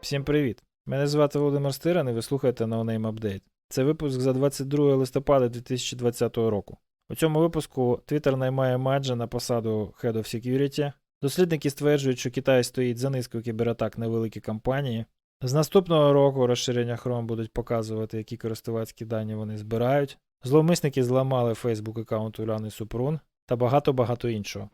Всім привіт! Мене звати Володимир Стиран і ви слухаєте No Name Update. Це випуск за 22 листопада 2020 року. У цьому випуску Twitter наймає Маджа на посаду Head of Security. Дослідники стверджують, що Китай стоїть за низкою кібератак на великі компанії. З наступного року розширення Chrome будуть показувати, які користувацькі дані вони збирають. Зловмисники зламали Facebook аккаунт Уляни Супрун та багато-багато іншого.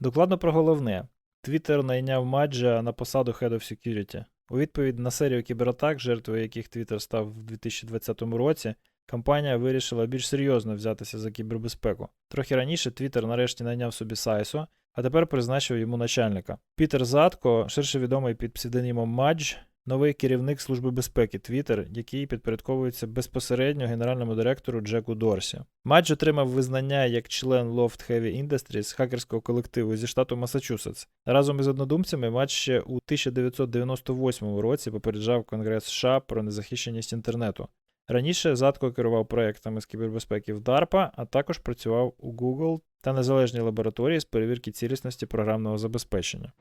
Докладно про головне. Twitter найняв Маджа на посаду Head of Security. У відповідь на серію кібератак, жертвою яких Twitter став в 2020 році, компанія вирішила більш серйозно взятися за кібербезпеку. Трохи раніше Twitter нарешті найняв собі Сайсо, а тепер призначив йому начальника. Пітер Затко, ширше відомий під псевдонімом Мадж, новий керівник Служби безпеки Twitter, який підпорядковується безпосередньо генеральному директору Джеку Дорсі. Мадж отримав визнання як член Loft Heavy Industries хакерського колективу зі штату Масачусетс. Разом із однодумцями Мадж ще у 1998 році попереджав Конгрес США про незахищеність інтернету. Раніше Затко керував проектами з кібербезпеки в DARPA, а також працював у Google та незалежній лабораторії з перевірки цілісності програмного забезпечення.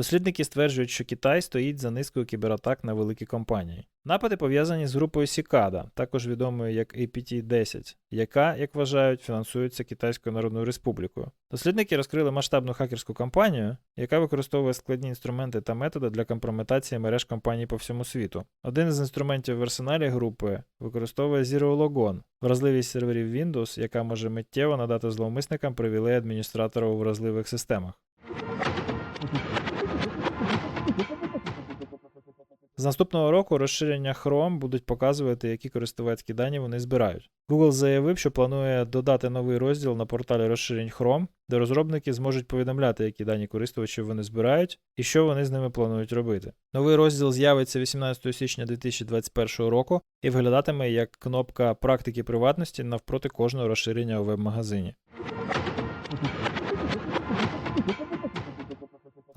Дослідники стверджують, що Китай стоїть за низкою кібератак на великі компанії. Напади пов'язані з групою Сікада, також відомою як APT-10, яка, як вважають, фінансується Китайською Народною Республікою. Дослідники розкрили масштабну хакерську кампанію, яка використовує складні інструменти та методи для компрометації мереж компаній по всьому світу. Один із інструментів в арсеналі групи використовує Zero Logon, вразливість серверів Windows, яка може миттєво надати зловмисникам привілей адміністратора у вразливих системах. З наступного року розширення Chrome будуть показувати, які користувацькі дані вони збирають. Google заявив, що планує додати новий розділ на порталі розширень Chrome, де розробники зможуть повідомляти, які дані користувачів вони збирають і що вони з ними планують робити. Новий розділ з'явиться 18 січня 2021 року і виглядатиме як кнопка практики приватності навпроти кожного розширення у веб-магазині.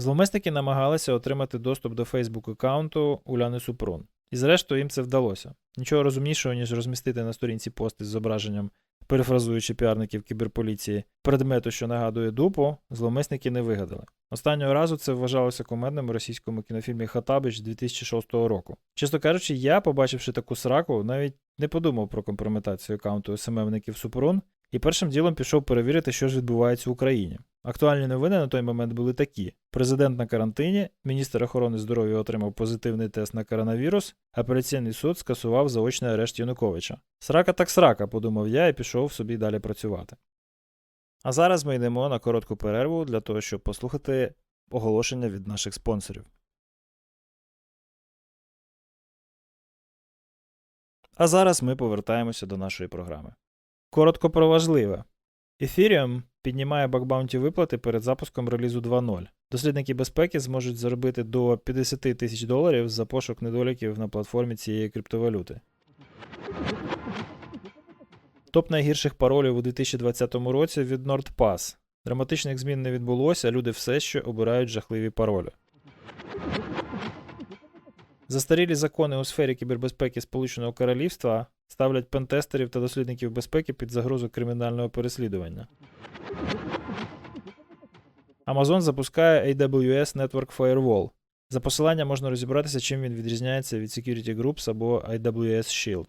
Зловмисники намагалися отримати доступ до Facebook аккаунту Уляни Супрун. І зрештою їм це вдалося. Нічого розумнішого, ніж розмістити на сторінці пости з зображенням, перефразуючи піарників кіберполіції, предмету, що нагадує дупу, зловмисники не вигадали. Останнього разу це вважалося кумедним у російському кінофільмі Хатабич 2006 року. Чесно кажучи, я, побачивши таку сраку, навіть не подумав про компрометацію аккаунту СММників Супрун і першим ділом пішов перевірити, що ж відбувається в Україні. Актуальні новини на той момент були такі: президент на карантині, міністр охорони здоров'я отримав позитивний тест на коронавірус, апеляційний суд скасував заочний арешт Януковича. Срака так срака, подумав я і пішов собі далі працювати. А зараз ми йдемо на коротку перерву для того, щоб послухати оголошення від наших спонсорів. А зараз ми повертаємося до нашої програми. Коротко про важливе. Ethereum піднімає бакбаунті виплати перед запуском релізу 2.0. Дослідники безпеки зможуть заробити до 50 тисяч доларів за пошук недоліків на платформі цієї криптовалюти. Топ найгірших паролів у 2020 році від NordPass. Драматичних змін не відбулося, люди все ще обирають жахливі паролі. Застарілі закони у сфері кібербезпеки Сполученого Королівства ставлять пентестерів та дослідників безпеки під загрозу кримінального переслідування. Amazon запускає AWS Network Firewall. За посиланням можна розібратися, чим він відрізняється від Security Groups або AWS Shield.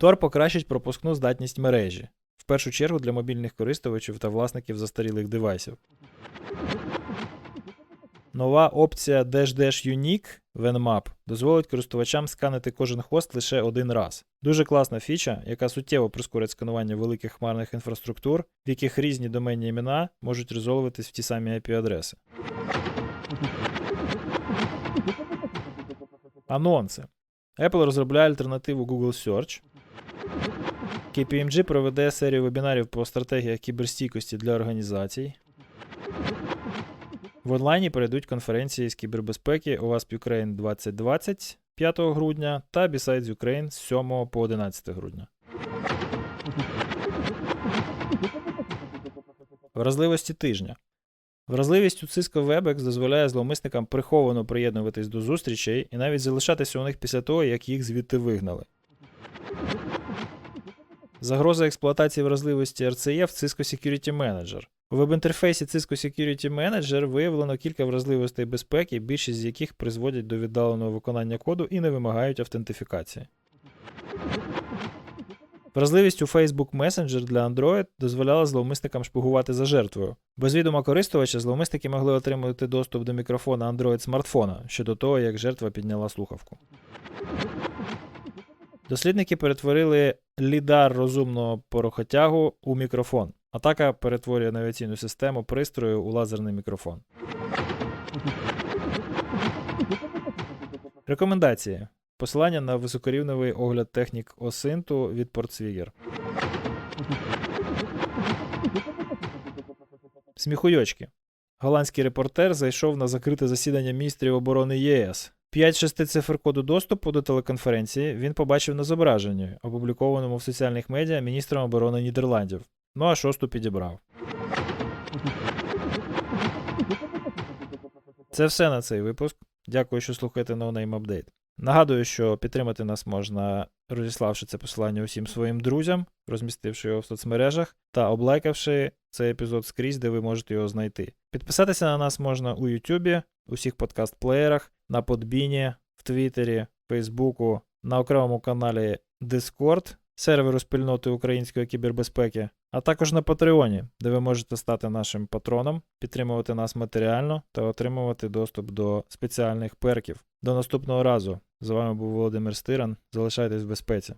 Tor покращить пропускну здатність мережі, в першу чергу для мобільних користувачів та власників застарілих девайсів. Нова опція Dash Dash Unique в Nmap дозволить користувачам сканити кожен хост лише один раз. Дуже класна фіча, яка суттєво прискорить сканування великих хмарних інфраструктур, в яких різні доменні імена можуть резолвуватись в ті самі IP-адреси. Анонси. Apple розробляє альтернативу Google Search. KPMG проведе серію вебінарів по стратегіях кіберстійкості для організацій. В онлайні перейдуть конференції з кібербезпеки OWASP Ukraine 2020 5 грудня та Besides Ukraine з 7 по 11 грудня. Вразливості тижня. Вразливість у Cisco WebEx дозволяє зловмисникам приховано приєднуватись до зустрічей і навіть залишатися у них після того, як їх звідти вигнали. Загроза експлуатації вразливості RCE в Cisco Security Manager. У веб-інтерфейсі Cisco Security Manager виявлено кілька вразливостей безпеки, більшість з яких призводять до віддаленого виконання коду і не вимагають автентифікації. Вразливість у Facebook Messenger для Android дозволяла зловмисникам шпигувати за жертвою. Без відома користувача зловмисники могли отримати доступ до мікрофона Android смартфона ще до того, як жертва підняла слухавку. Дослідники перетворили лідар розумного порохотягу у мікрофон. Атака перетворює навігаційну систему пристрою у лазерний мікрофон. Рекомендації. Посилання на високорівневий огляд технік осинту від Портсвігер. Сміхуйочки. Голландський репортер зайшов на закрите засідання міністрів оборони ЄС. 5-6 цифр коду доступу до телеконференції він побачив на зображенні, опублікованому в соціальних медіа міністром оборони Нідерландів. Ну а шосту підібрав. Це все на цей випуск. Дякую, що слухаєте No Name Update. Нагадую, що підтримати нас можна, розіславши це посилання усім своїм друзям, розмістивши його в соцмережах та облайкавши цей епізод скрізь, де ви можете його знайти. Підписатися на нас можна у Ютубі, усіх подкаст-плеєрах, на Подбіні, в Твіттері, Фейсбуку, на окремому каналі Discord, серверу спільноти української кібербезпеки, а також на Патреоні, де ви можете стати нашим патроном, підтримувати нас матеріально та отримувати доступ до спеціальних перків. До наступного разу. З вами був Володимир Стиран. Залишайтесь в безпеці.